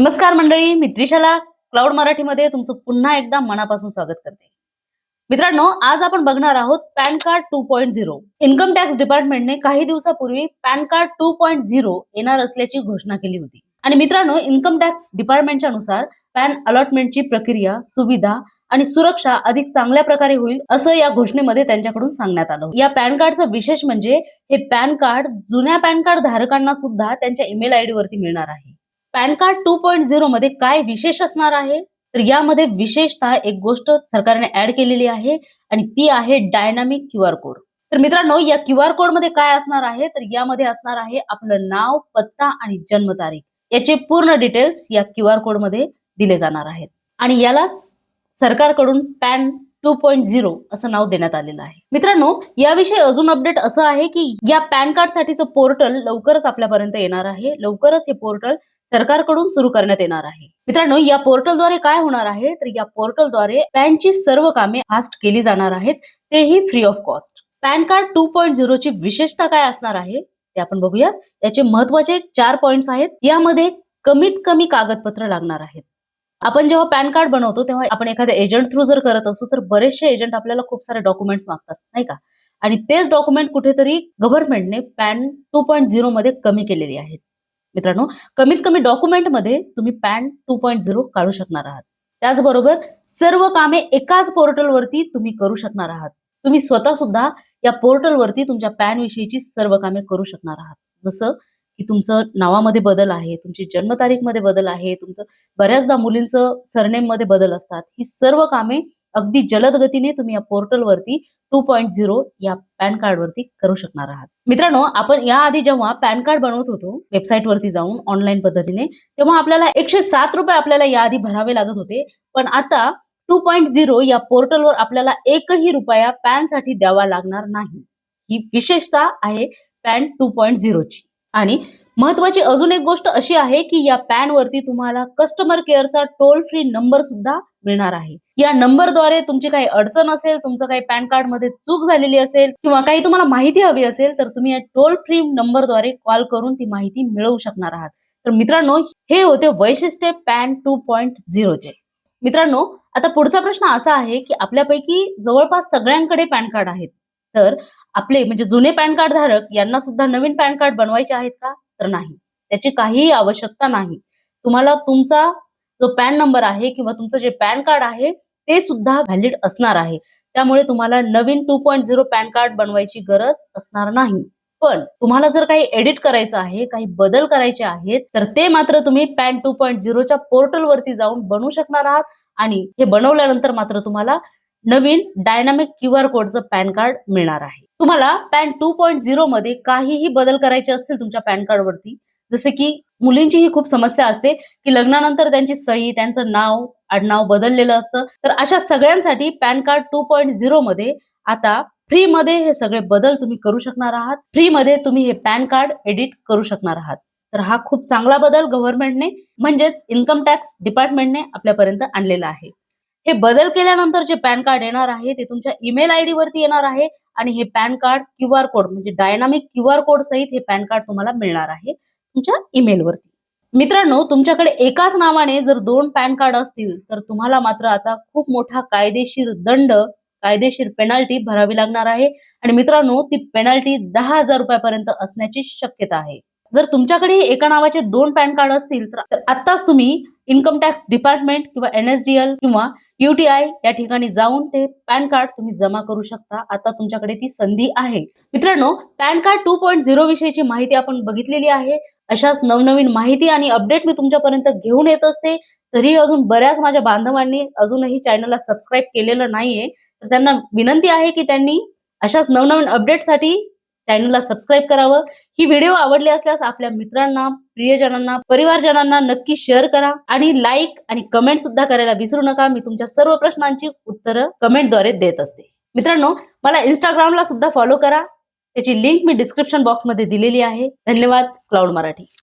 नमस्कार मंडळी मी त्रिशाला. क्लाउड मराठीमध्ये तुमचं पुन्हा एकदा मनापासून स्वागत करते. मित्रांनो आज आपण बघणार आहोत PAN card two point zero. Income tax डिपार्टमेंटने काही दिवसापूर्वी PAN card two point zero येणार असल्याची घोषणा केली होती. आणि मित्रांनो इन्कम टॅक्स डिपार्टमेंटच्या नुसार पॅन अलॉटमेंटची प्रक्रिया सुविधा आणि सुरक्षा अधिक चांगल्या प्रकारे होईल असं या घोषणेमध्ये त्यांच्याकडून सांगण्यात आलं. या पॅन कार्डचं विशेष म्हणजे हे पॅन कार्ड जुन्या पॅन कार्ड धारकांना सुद्धा त्यांच्या ईमेल आयडी वरती मिळणार आहे. PAN card two point zero मध्ये काय विशेष असणार आहे? तर यामध्ये विशेषतः एक गोष्ट सरकारने ऍड केलेली आहे आणि ती आहे डायनामिक क्यू आर कोड. तर मित्रांनो या क्यू आर कोडमध्ये काय असणार आहे? तर यामध्ये असणार आहे आपलं नाव पत्ता आणि जन्मतारीख. याचे पूर्ण डिटेल्स या क्यू आर कोडमध्ये दिले जाणार आहेत. आणि यालाच सरकारकडून पॅन टू पॉईंट झिरो असं नाव देण्यात आलेलं आहे. मित्रांनो याविषयी अजून अपडेट असं आहे की या पॅन कार्ड साठीचं पोर्टल लवकरच आपल्यापर्यंत येणार आहे. लवकरच हे पोर्टल सरकारकडून सुरू करण्यात येणार आहे. मित्रांनो या पोर्टलद्वारे काय होणार आहे? तर या पोर्टलद्वारे पॅनची सर्व कामे फास्ट केली जाणार आहेत. तेही free of cost PAN card two point झिरोची विशेषता काय असणार आहे? ते आपण बघूया याचे महत्त्वाचे चार पॉइंट्स आहेत. यामध्ये कमीत कमी कागदपत्र लागणार आहेत. आपण जेव्हा पॅन कार्ड बनवतो तेव्हा आपण एखाद्या एजंट थ्रू जर करत असू तर बरेचसे एजंट आपल्याला खूप सारे डॉक्युमेंट्स मागतात नाही का? आणि तेच डॉक्युमेंट कुठेतरी गव्हर्नमेंटने पॅन टू पॉईंट झिरो मध्ये कमी केलेली आहेत. मित्रांनो कमीत कमी डॉक्युमेंटमध्ये तुम्ही पॅन टू पॉईंट झिरो काढू शकणार आहात. त्याचबरोबर सर्व कामे एकाच पोर्टलवरती तुम्ही करू शकणार आहात. तुम्ही स्वतः सुद्धा या पोर्टलवरती तुमच्या पॅन विषयीची सर्व कामे करू शकणार आहात. जसं की तुमचं नावामध्ये बदल आहे तुमची जन्मतारीखमध्ये बदल आहे तुमचं बऱ्याचदा मुलींचं सरनेममध्ये बदल असतात. ही सर्व कामे अगदी जलद गतीने तुम्ही या पोर्टलवरती टू पॉईंट झिरो या पॅन कार्ड वरती करू शकणार आहात. मित्रांनो आपण याआधी जेव्हा पॅन कार्ड बनवत होतो वेबसाईट वरती जाऊन ऑनलाईन पद्धतीने तेव्हा आपल्याला एकशे सात रुपये आपल्याला याआधी भरावे लागत होते. पण आता टू पॉईंट झिरो या पोर्टलवर आपल्याला एकही रुपया पॅनसाठी द्यावा लागणार नाही. ही विशेषता आहे पॅन टू पॉईंट झिरोची आणि महत्वाची अजून एक गोष्ट अशी आहे की या पॅन वरती तुम्हाला कस्टमर केअरचा टोल फ्री नंबर सुद्धा मिळणार आहे. या नंबरद्वारे तुमची काही अडचण असेल तुमचं काही पॅन कार्डमध्ये चूक झालेली असेल किंवा काही तुम्हाला माहिती हवी असेल तर तुम्ही या टोल फ्री नंबरद्वारे कॉल करून ती माहिती मिळवू शकणार आहात. तर मित्रांनो हे होते वैशिष्ट्य पॅन टू पॉईंट झिरोचे मित्रांनो आता पुढचा प्रश्न असा आहे की आपल्यापैकी जवळपास सगळ्यांकडे पॅन कार्ड आहेत. तर आपले म्हणजे जुने पॅन कार्ड धारक यांना सुद्धा नवीन पॅन कार्ड बनवायचे आहेत का? तर नाही. त्याची काहीही आवश्यकता नाही. तुम्हाला तुमचा जो पॅन नंबर आहे किंवा तुमचं जे पॅन कार्ड आहे ते सुद्धा व्हॅलिड असणार आहे. त्यामुळे तुम्हाला नवीन two point zero PAN card बनवायची गरज असणार नाही. पण तुम्हाला जर काही एडिट करायचं आहे काही बदल करायचे आहेत तर ते मात्र तुम्ही पॅन टू पॉईंट झिरोच्या पोर्टलवरती जाऊन बनवू शकणार आहात आणि हे बनवल्यानंतर मात्र तुम्हाला नवीन डायनामिक क्यू आर कोडचं पॅन कार्ड मिळणार आहे. तुम्हाला पॅन टू पॉईंट झिरो मध्ये काहीही बदल करायचे असतील तुमच्या पॅन कार्ड वरती जसे की मुलींची ही खूप समस्या असते की लग्नानंतर त्यांची सही त्यांचं नाव आडनाव बदललेलं असतं. तर अशा सगळ्यांसाठी PAN card two point zero मध्ये आता फ्री मध्ये हे सगळे बदल तुम्ही करू शकणार आहात. फ्री मध्ये तुम्ही हे पॅन कार्ड एडिट करू शकणार आहात. तर हा खूप चांगला बदल गव्हर्नमेंटने म्हणजेच इन्कम टॅक्स डिपार्टमेंटने आपल्यापर्यंत आणलेला आहे. हे बदल केल्यानंतर जे पॅन कार्ड येणार आहे ते तुमच्या ईमेल आयडी वरती येणार आहे आणि हे PAN card Q R code म्हणजे डायनामिक क्यू आर कोड सहित हे पॅन कार्ड तुम्हाला मिळणार आहे. तुमच्या ईमेलवरती. मित्रांनो तुमच्याकडे एकाच नावाने जर दोन पॅन कार्ड असतील तर तुम्हाला मात्र आता खूप मोठा कायदेशीर दंड कायदेशीर पेनाल्टी भरावी लागणार आहे. आणि मित्रांनो ती पेनाल्टी दहा हजार रुपयापर्यंत असण्याची शक्यता आहे. जर तुमच्याकडे एका नावाचे दोन पॅन कार्ड असतील तर आत्ताच तुम्ही इन्कम टॅक्स डिपार्टमेंट किंवा एनएसडीएल किंवा युटीआय या ठिकाणी जाऊन ते पॅन कार्ड तुम्ही जमा करू शकता. आता तुमच्याकडे ती संधी आहे. मित्रांनो PAN card two point zero विषयीची माहिती आपण बघितलेली आहे. अशाच नवनवीन माहिती आणि अपडेट मी तुमच्यापर्यंत घेऊन येत असते. तरी अजून बऱ्याच माझ्या बांधवांनी अजूनही चॅनलला सबस्क्राईब केलेलं नाहीये. तर त्यांना विनंती आहे की त्यांनी अशाच नवनवीन अपडेटसाठी चॅनलला सबस्क्राईब करावं. ही व्हिडिओ आवडली असल्यास आपल्या मित्रांना प्रियजनांना परिवारजनांना नक्की शेअर करा आणि लाईक आणि कमेंट सुद्धा करायला विसरू नका. मी तुमच्या सर्व प्रश्नांची उत्तरं कमेंटद्वारे देत असते. मित्रांनो मला इंस्टाग्रामला सुद्धा फॉलो करा. त्याची लिंक मी डिस्क्रिप्शन बॉक्समध्ये दिलेली आहे. धन्यवाद क्लाउड मराठी.